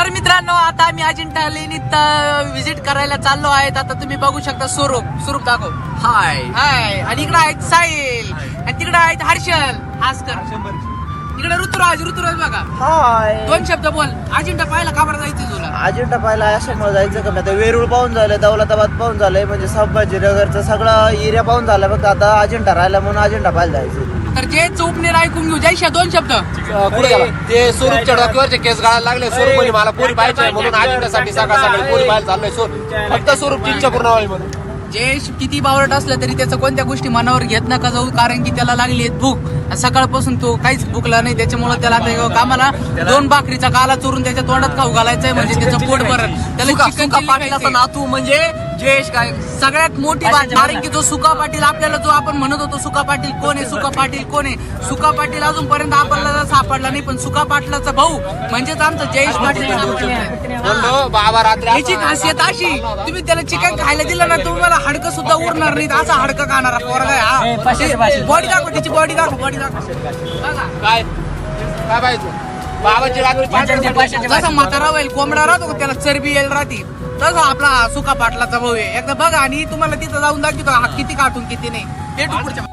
तर मित्रांनो आता आम्ही अजिंठा लेणीत विजिट करायला चाललो आहेत. आता तुम्ही बघू शकता स्वरूप. स्वरूप दाखव हाय. हाय. आणि इकडे आहेत साहिल. आणि तिकडे आहेत हर्षल. हासकर इकडे ऋतुराज. ऋतुराज बघा. हाय. दोन शब्द बोल. अजिंठा पाहायला का बरं जायचं. अजिंठा पाहिला अशामुळे जायचं का? मी आता वेरूळ पाहून झालं दौलताबाद पाहून झालंय म्हणजे संभाजीनगरचं सगळं एरिया पाहून झालं. फक्त आता अजिंठा राहिला म्हणून अजिंठा पाहायला जायचं. तर जे चोपनेर ऐकून घेऊ जयशा दोन शब्द. ते स्वरूपच्या डोक्यावरचे केस गाळायला लागले. स्वरूप मला पोरी पाहिजे म्हणून अजिंठ्यासाठी सकाळ सकाळी पोरी पाहायला चाललोय. स्वरूप फक्त स्वरूप इच्छा पूर्ण व्हावी म्हणून. जयेश किती बावरट असलं तरी त्याचं कोणत्या गोष्टी मनावर घेत नका जाऊ कारण की त्याला लागली आहे भूक. सकाळपासून तो काहीच भुकला नाही त्याच्यामुळे त्याला आता कामाला दोन भाकरीचा काला चोरून त्याच्या तोंडात खाऊ घालायचंय म्हणजे त्याचं पोट भरत त्याला चिकन नातू म्हणजे जयेश काय सगळ्यात मोठी बात कारण की जो सुका पाटील आपल्याला जो आपण म्हणत होतो सुका पाटील कोण आहे सुका पाटील कोण आहे? सुका पाटील अजूनपर्यंत आपल्याला सापडला नाही पण सुका पाटलाचा भाऊ म्हणजेच आमचा जयेश पाटील याची खासियत अशी तुम्ही त्याला चिकन खायला दिलं ना तुम्हाला हाडकं सुद्धा उरणार नाही असा हाडकं खाणारा पोरगा हा. बॉडी दाखव तिची बॉडी दाखव बॉडी दाखव. बघा. काय? काय पाहिजे? बाबाची रात्री जसा म्हातारा होईल कोंबडा राहतो का त्याला चरबी येईल राहते. तसा आपला सुका पाटलाचा भाऊ आहे. एकदा बघा आणि तुम्हाला तिथं जाऊन दाखवतो. हा किती काटून किती नाही. भेटू पुढच्या